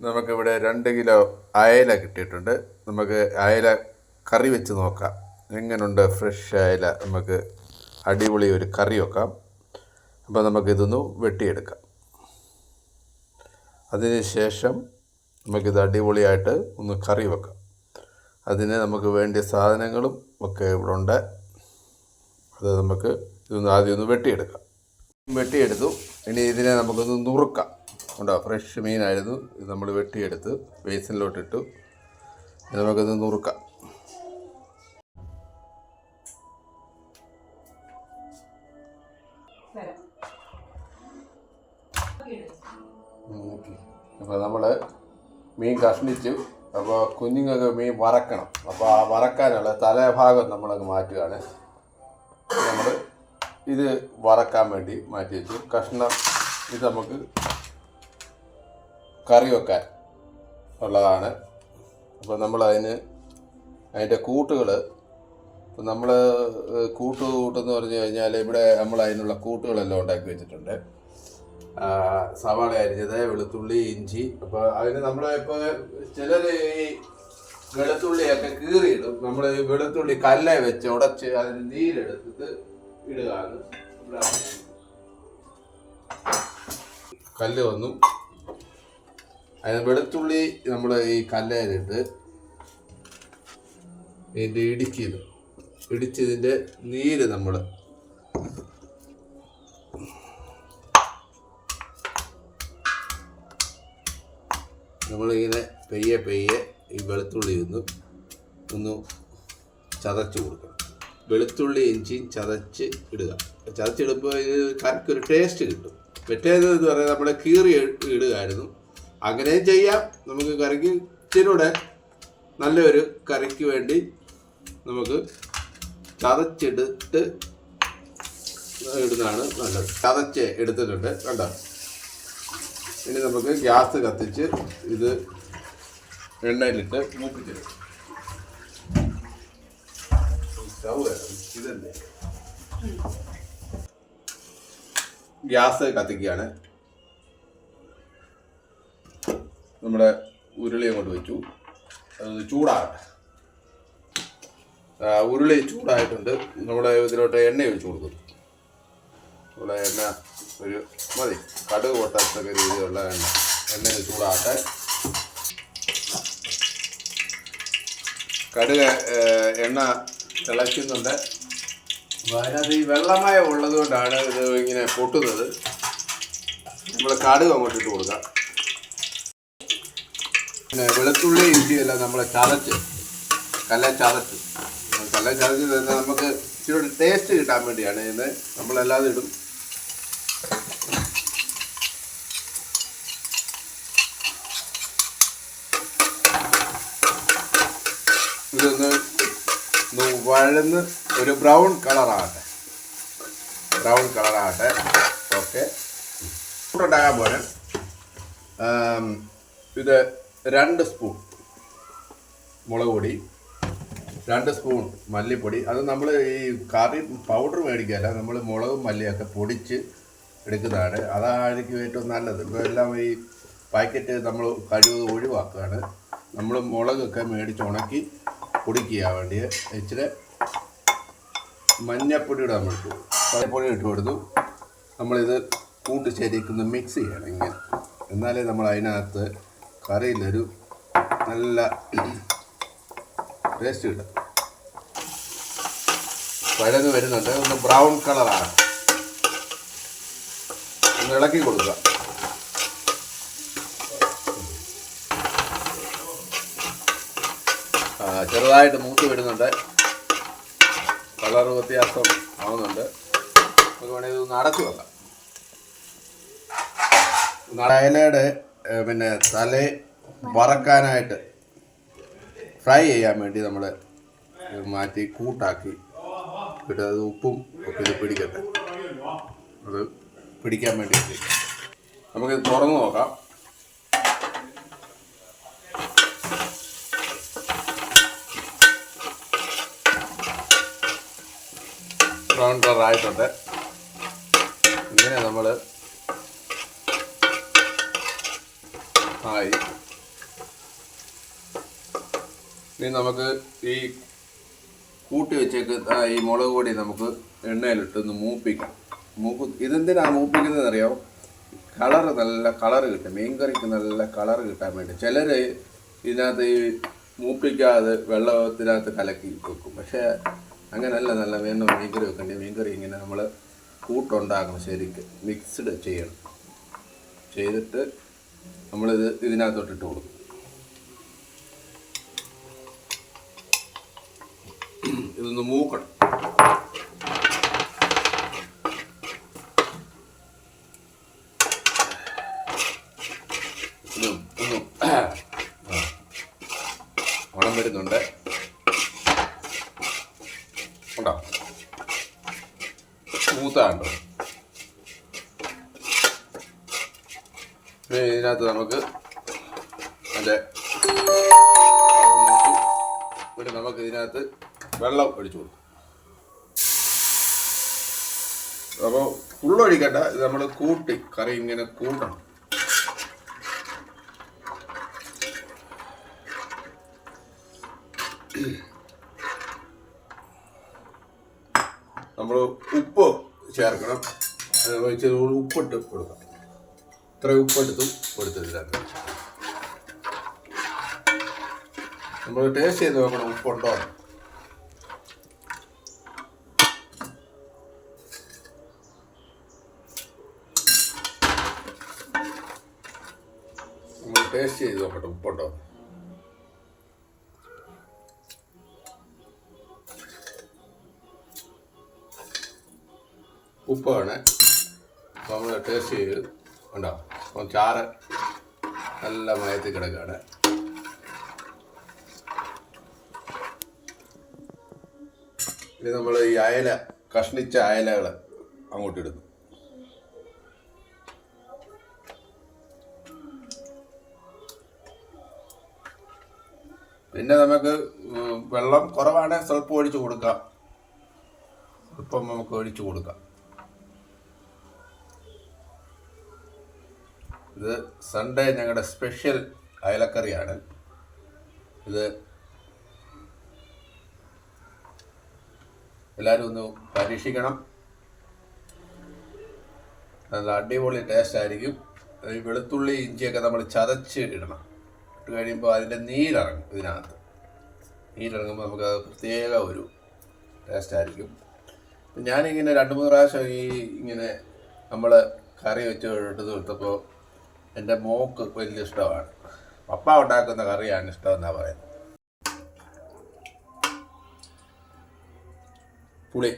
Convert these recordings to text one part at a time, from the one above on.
നമുക്കിവിടെ രണ്ട് കിലോ അയല കിട്ടിയിട്ടുണ്ട്. നമുക്ക് അയല കറി വെച്ച് നോക്കാം. എങ്ങനെയുണ്ട് ഫ്രഷ് അയല? നമുക്ക് അടിപൊളി ഒരു കറി വെക്കാം. അപ്പോൾ നമുക്കിതൊന്ന് വെട്ടിയെടുക്കാം. അതിന് ശേഷം നമുക്കിത് അടിപൊളിയായിട്ട് ഒന്ന് കറി വെക്കാം. അതിന് നമുക്ക് വേണ്ടിയ സാധനങ്ങളും ഒക്കെ ഇവിടെ ഉണ്ട് അത് നമുക്ക് ഇതൊന്ന് ആദ്യം ഒന്ന് വെട്ടിയെടുക്കാം. വെട്ടിയെടുത്തു. ഇനി ഇതിനെ നമുക്കൊന്ന് നുറുക്കാം. ഉണ്ടോ ഫ്രഷ് മീനായിരുന്നു ഇത് നമ്മൾ വെട്ടിയെടുത്ത് ബേസിനിലോട്ടിട്ടു. ഇനി നമുക്കൊന്ന് നുറുക്കാം. അപ്പോൾ നമ്മൾ മീൻ കഷ്ണിച്ചു. അപ്പോൾ കുഞ്ഞുങ്ങൾക്ക് മീൻ വറക്കണം. അപ്പോൾ ആ വറക്കാനുള്ള തലഭാഗം നമ്മളങ്ങ് മാറ്റുകയാണ്. ഇത് വറക്കാൻ വേണ്ടി മാറ്റി വെച്ചു. കഷ്ണം ഇത് നമുക്ക് കറി വെക്കാൻ ഉള്ളതാണ്. അപ്പോൾ നമ്മൾ അതിന് അതിന്റെ കൂട്ടുകൾ ഇപ്പം നമ്മൾ കൂട്ട് കൂട്ടെന്ന് പറഞ്ഞു കഴിഞ്ഞാൽ ഇവിടെ നമ്മൾ അതിനുള്ള കൂട്ടുകളെല്ലാം ഉണ്ടാക്കി വെച്ചിട്ടുണ്ട്. സവാള അരിഞ്ഞത് വെളുത്തുള്ളി ഇഞ്ചി. അപ്പോൾ അതിന് നമ്മൾ ഇപ്പോൾ ചിലർ ഈ വെളുത്തുള്ളിയൊക്കെ കീറിയിടും. നമ്മൾ വെളുത്തുള്ളി കല്ലേ വെച്ച് ഉടച്ച് അതിന് നീരെടുത്തിട്ട് കല്ല് വന്നു. അതിന് വെളുത്തുള്ളി നമ്മൾ ഈ കല്ലേലിട്ട് ഇതിന്റെ ഇടിക്കുന്നത് ഇടിച്ചതിന്റെ നീര് നമ്മൾ നമ്മളിങ്ങനെ പെയ്യെ പെയ്യെ ഈ വെളുത്തുള്ളി ഒന്ന് ഒന്ന് ചതച്ചു കൊടുക്കണം. വെളുത്തുള്ളി ഇഞ്ചിയും ചതച്ച് ഇടുക. ചതച്ചിടുമ്പോൾ ഇത് കറിക്കൊരു ടേസ്റ്റ് കിട്ടും. മറ്റേത് എന്ന് പറയുന്നത് നമ്മൾ കീറി ഇടുകയായിരുന്നു. അങ്ങനെയും ചെയ്യാം. നമുക്ക് കറിക്ക് ഇച്ചിരൂടെ നല്ലൊരു കറിക്ക് വേണ്ടി നമുക്ക് ചതച്ചെടുത്ത് ഇടുന്നതാണ് നല്ലത്. ചതച്ച് എടുത്തിട്ടുണ്ട്. കണ്ടോ? ഇനി നമുക്ക് ഗ്യാസ് കത്തിച്ച് ഇത് എണ്ണയിലിട്ട് മൂപ്പിച്ചെടുക്കും. ഗ്യാസ് കത്തിക്കുകയാണ്. നമ്മുടെ ഉരുളി അങ്ങോട്ട് വെച്ചു. അത് ചൂടാകട്ടെ. ഉരുളി ചൂടായിട്ടുണ്ട്. നമ്മുടെ ഇതിലോട്ട് എണ്ണ ഒഴിച്ചു കൊടുക്കുന്നു. നമ്മുടെ എണ്ണ ഒരു മതി. കടുക് പൊട്ടത്തക്ക രീതിയിലുള്ള എണ്ണ. എണ്ണ ചൂടാകട്ടെ. കടുക് എണ്ണ തിളയ്ക്കുന്നുണ്ട്. അപ്പോൾ അതിനകത്ത് ഈ വെള്ളമയം ഉള്ളത് കൊണ്ടാണ് ഇത് ഇങ്ങനെ പൊട്ടുന്നത്. നമ്മൾ കടുക് അങ്ങോട്ട് ഇട്ട് കൊടുക്കാം. പിന്നെ വെളുത്തുള്ളി ഇഞ്ചിയെല്ലാം നമ്മൾ ചതച്ച് കല്ല ചതച്ച്. കല്ല ചതച്ച് തന്നെ നമുക്ക് ഇച്ചിരി ടേസ്റ്റ് കിട്ടാൻ വേണ്ടിയാണ് ഇത് നമ്മളെല്ലാതും ഇടും ഇതൊന്ന് ഒന്ന് വഴന്ന് ഒരു ബ്രൗൺ കളറാകട്ടെ. ബ്രൗൺ കളറാകട്ടെ. ഓക്കെ. ഉണ്ടാകാൻ പോലെ ഇത് രണ്ട് സ്പൂൺ മുളക് പൊടി രണ്ട് സ്പൂൺ മല്ലിപ്പൊടി. അത് നമ്മൾ ഈ കറി പൗഡർ മേടിക്കുകയല്ല നമ്മൾ മുളകും മല്ലിയൊക്കെ പൊടിച്ച് എടുക്കുന്നതാണ്. അതായിരിക്കും ഏറ്റവും നല്ലത്. ഇപ്പോൾ എല്ലാം ഈ പാക്കറ്റ് നമ്മൾ കഴിവ് ഒഴിവാക്കുകയാണ്. നമ്മൾ മുളകൊക്കെ മേടിച്ച് ഉണക്കി പൊടിക്കുക വേണ്ടിയ. ഇച്ചിരി മഞ്ഞപ്പൊടിയുടെ ഇടാൻ വേണ്ടി മഞ്ഞപ്പൊടി ഇട്ട് കൊടുത്തു. നമ്മളിത് കൂട്ടിച്ചേരിക്കുന്ന മിക്സ് ചെയ്യണം ഇങ്ങനെ. എന്നാലേ നമ്മൾ അതിനകത്ത് കറിയിലൊരു നല്ല ടേസ്റ്റ് കിട്ടും. പഴന്ന് വരുന്നുണ്ട്. ഒന്ന് ബ്രൗൺ കളറാണ് ഒന്ന് ഇളക്കി കൊടുക്കുക. ചെറുതായിട്ട് മൂത്ത് വരുന്നുണ്ട്. കളർ വ്യത്യാസം ആവുന്നുണ്ട്. നമുക്ക് വേണമെങ്കിൽ ഇതൊന്ന് അടച്ചു വെക്കാം. അയലയുടെ പിന്നെ തല വറക്കാനായിട്ട് ഫ്രൈ ചെയ്യാൻ വേണ്ടി നമ്മൾ മാറ്റി കൂട്ടാക്കി പിന്നെ അത് ഉപ്പും ഒക്കെ ഇത് പിടിക്കട്ടെ. അത് പിടിക്കാൻ വേണ്ടി. നമുക്കിത് തുറന്നു നോക്കാം. ബ്രൗൺ കളർ ആയിട്ടുണ്ട് ഇങ്ങനെ നമ്മൾ ആയി. ഇനി നമുക്ക് ഈ കൂട്ടി വെച്ചേക്ക് ഈ മുളക് പൊടി നമുക്ക് എണ്ണയിലിട്ടൊന്ന് മൂപ്പിക്കാം. മൂപ്പ് ഇതെന്തിനാണ് മൂപ്പിക്കുന്നത് അറിയോ കളറ് നല്ല കളറ് കിട്ടും. മീൻ കറിക്ക് നല്ല കളറ് കിട്ടാൻ വേണ്ടി. ചിലർ ഇതിനകത്ത് ഈ മൂപ്പിക്കാതെ വെള്ളത്തിനകത്ത് കലക്കി വെക്കും. പക്ഷേ അങ്ങനെയല്ല നല്ല വേണ്ട മീൻകറി വെക്കേണ്ടി മീൻകറി ഇങ്ങനെ നമ്മൾ കൂട്ടുണ്ടാക്കണം ശരിക്ക് മിക്സ്ഡ് ചെയ്യണം ചെയ്തിട്ട് നമ്മളിത് ഇതിനകത്തോട്ടിട്ട് കൊടുക്കും ഇതൊന്ന് മൂക്കണം ഉടം വരുന്നുണ്ട് ഉണ്ടോ പിന്നെ ഇതിനകത്ത് നമുക്ക് അതിന്റെ പിന്നെ നമുക്ക് ഇതിനകത്ത് വെള്ളം ഒഴിച്ചു കൊടുക്കും. അപ്പോൾ ഫുള്ളൊഴിക്കണ്ട ഇത് നമ്മൾ കൂട്ടി കറി ഇങ്ങനെ കൂട്ടണം. നമ്മൾ ഉപ്പ് ചേർക്കണം. അത് ഇച്ചിരി കൂടി ഉപ്പിട്ട് കൊടുക്കാം. ഇത്ര ഉപ്പെടുത്തും കൊടുത്തിട്ടില്ല. നമ്മൾ ടേസ്റ്റ് ചെയ്ത് നോക്കണം ഉപ്പുണ്ടോ എന്ന്. നമ്മൾ ടേസ്റ്റ് ചെയ്ത് നോക്കട്ടെ ഉപ്പുണ്ടോ എന്ന്. വേണേ അപ്പോൾ നമ്മൾ ടേസ്റ്റ് ചെയ്ത് ഉണ്ടോ അപ്പം ചാറ് നല്ല മയത്തിൽ കിടക്കുകയാണ് ഇനി നമ്മൾ ഈ അയല കഷ്ണിച്ച അയലകൾ അങ്ങോട്ട് ഇടുന്നു. പിന്നെ നമുക്ക് വെള്ളം കുറവാണെങ്കിൽ സ്വല്പം ഒഴിച്ചു കൊടുക്കാം. അല്പം നമുക്ക് ഒഴിച്ചു കൊടുക്കാം. ഇത് സൺഡേ ഞങ്ങളുടെ സ്പെഷ്യൽ അയലക്കറിയാണ്. ഇത് എല്ലാവരും ഒന്ന് പരീക്ഷിക്കണം. നല്ല അടിപൊളി ടേസ്റ്റ് ആയിരിക്കും. ഈ വെളുത്തുള്ളി ഇഞ്ചിയൊക്കെ നമ്മൾ ചതച്ച് ഇടണം. ഇട്ട് കഴിയുമ്പോൾ അതിന്റെ നീരിറങ്ങും ഇതിനകത്ത്. നീരിറങ്ങുമ്പോൾ നമുക്ക് അത് പ്രത്യേക ഒരു ടേസ്റ്റ് ആയിരിക്കും. ഞാനിങ്ങനെ രണ്ട് മൂന്ന് പ്രാവശ്യം ഈ ഇങ്ങനെ നമ്മൾ കറി വെച്ച് എടുത്ത് കൊടുത്തപ്പോൾ എന്റെ മോക്ക് വലിയ ഇഷ്ടമാണ്. പപ്പ ഉണ്ടാക്കുന്ന കറിയാണ് ഇഷ്ടമെന്നാണ് പറയുന്നത്. പുളി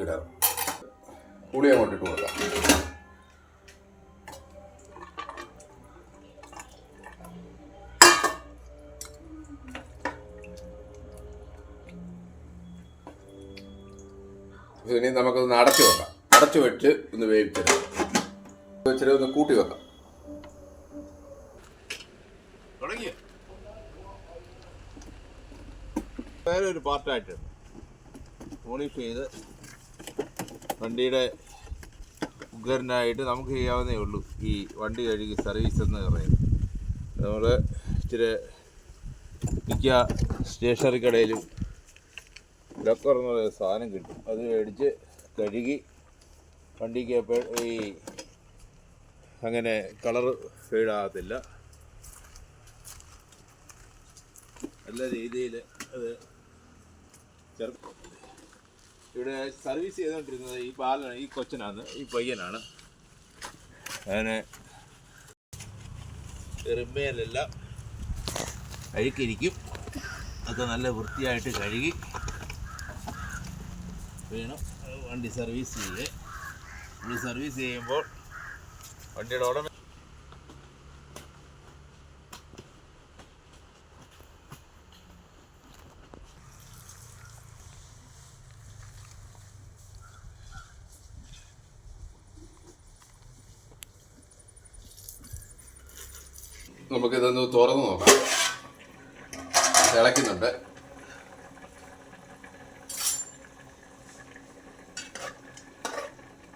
ഇടണം. പുളി അങ്ങോട്ട് ഇട്ട് കൊടുക്കാം. ഇനി നമുക്കൊന്ന് അടച്ചു വെക്കാം. അടച്ചു വെച്ച് ഒന്ന് വേവിച്ചെടുക്കാം. ഇച്ചിരി ഒന്ന് കൂട്ടി വെക്കാം. വേറെ ഒരു പാർട്ടായിട്ട് പോളിഷ് ചെയ്ത് വണ്ടിയുടെ ഉഗ്രനായിട്ട് നമുക്ക് ചെയ്യാവുന്നേ ഉള്ളൂ. ഈ വണ്ടി കഴുകി സർവീസ് എന്ന് പറയുന്നത്. നമ്മൾ ഇച്ചിരി മിക്ക സ്റ്റേഷനറി കടയിലും ലക്കർ എന്ന് പറയുന്ന സാധനം കിട്ടും. അത് മേടിച്ച് കഴുകി വണ്ടിക്ക് ഈ അങ്ങനെ കളർ ഫെയ്ഡാകത്തില്ല നല്ല രീതിയിൽ അത് ഇവിടെ സർവീസ് ചെയ്തുകൊണ്ടിരുന്നത് ഈ ബാലനാണ് ഈ കൊച്ചനാണ് ഈ പയ്യനാണ്. അങ്ങനെ റിമ്മയിലെല്ലാം അഴുക്കിരിക്കും. ഒക്കെ നല്ല വൃത്തിയായിട്ട് കഴുകി വേണം വണ്ടി സർവീസ് ചെയ്യേ വണ്ടി സർവീസ് ചെയ്യുമ്പോൾ വണ്ടിയുടെ ഉടമ നമുക്കിതൊന്ന് തുറന്ന് നോക്കാം. തിളയ്ക്കുന്നുണ്ട്.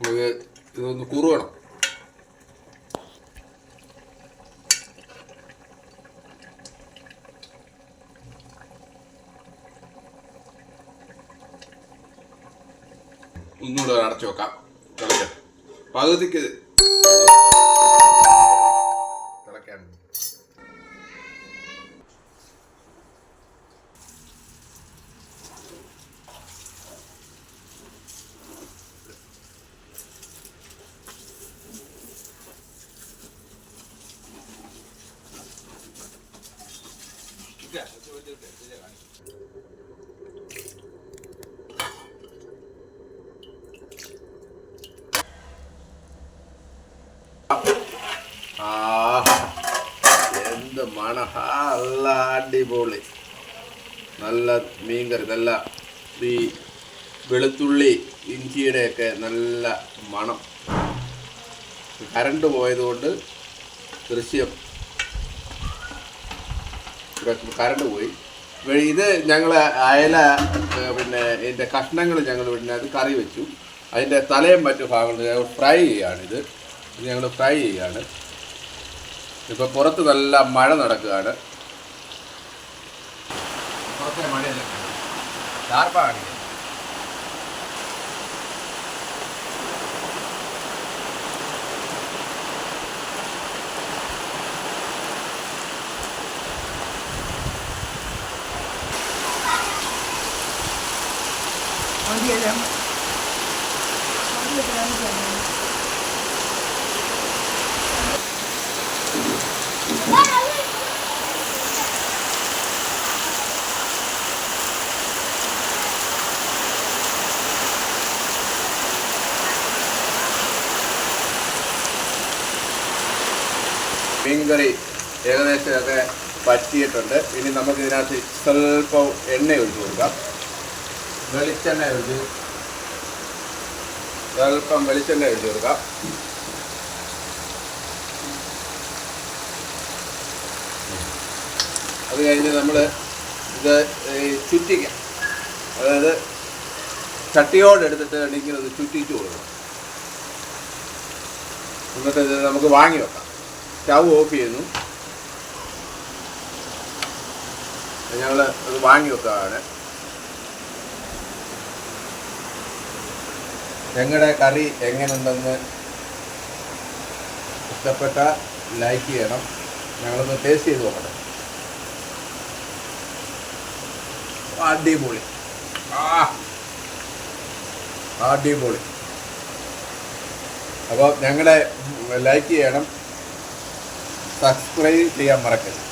നമുക്ക് ഇതൊന്ന് കുറുവണം. ഒന്നുകൂടെ അടച്ചു വെക്കാം. തിളയ്ക്കാം. പകുതിക്ക് മണ നല്ല അടിപൊളി. നല്ല മീൻകറി നല്ല ഈ വെളുത്തുള്ളി ഇഞ്ചിയുടെയൊക്കെ നല്ല മണം. കരണ്ട് പോയതുകൊണ്ട് ദൃശ്യം കരണ്ട് പോയി. ഇത് ഞങ്ങൾ അയല പിന്നെ ഇതിന്റെ കഷ്ണങ്ങൾ ഞങ്ങൾ പിന്നെ അത് കറി വെച്ചു. അതിന്റെ തലയും മറ്റു ഭാഗങ്ങളും ഫ്രൈ ചെയ്യുകയാണിത് ഇത്. ഞങ്ങൾ ഫ്രൈ ചെയ്യുകയാണ് ഇപ്പോൾ പുറത്ത് നല്ല മഴ നടക്കുകയാണ്. പുറത്തെ മഴയല്ല? ഷാർപ്പാ മീൻകറി ഏകദേശമൊക്കെ പറ്റിയിട്ടുണ്ട്. ഇനി നമുക്ക് ഇതിനകത്ത് സ്വല്പം എണ്ണ ഒഴിച്ച് കൊടുക്കാം. വെളിച്ചെണ്ണ ഒഴിച്ച് സ്വല്പം വെളിച്ചെണ്ണ ഒഴിച്ച് കൊടുക്കാം. അത് കഴിഞ്ഞ് നമ്മൾ ഇത് ചുറ്റിക്കാം അതായത് ചട്ടിയോടെടുത്തിട്ട് ഇങ്ങനെ ചുറ്റിച്ച് കൊടുക്കണം. എന്നിട്ട് ഇത് നമുക്ക് വാങ്ങി വെക്കാം. സ്റ്റൗ ഓഫ് ചെയ്യുന്നു. ഞങ്ങൾ അത് വാങ്ങി വെക്കാണ് ഞങ്ങളുടെ കറി എങ്ങനെയുണ്ടെന്ന് ഇഷ്ടപ്പെട്ട ലൈക്ക് ചെയ്യണം. ഞങ്ങളൊന്ന് ടേസ്റ്റ് ചെയ്ത് നോക്കട്ടെ. അടിപൊളി. ആ. അടിപൊളി. അപ്പോൾ ഞങ്ങളെ ലൈക്ക് ചെയ്യണം. സബ്സ്ക്രൈബ് ചെയ്യാൻ മറക്കരുത്.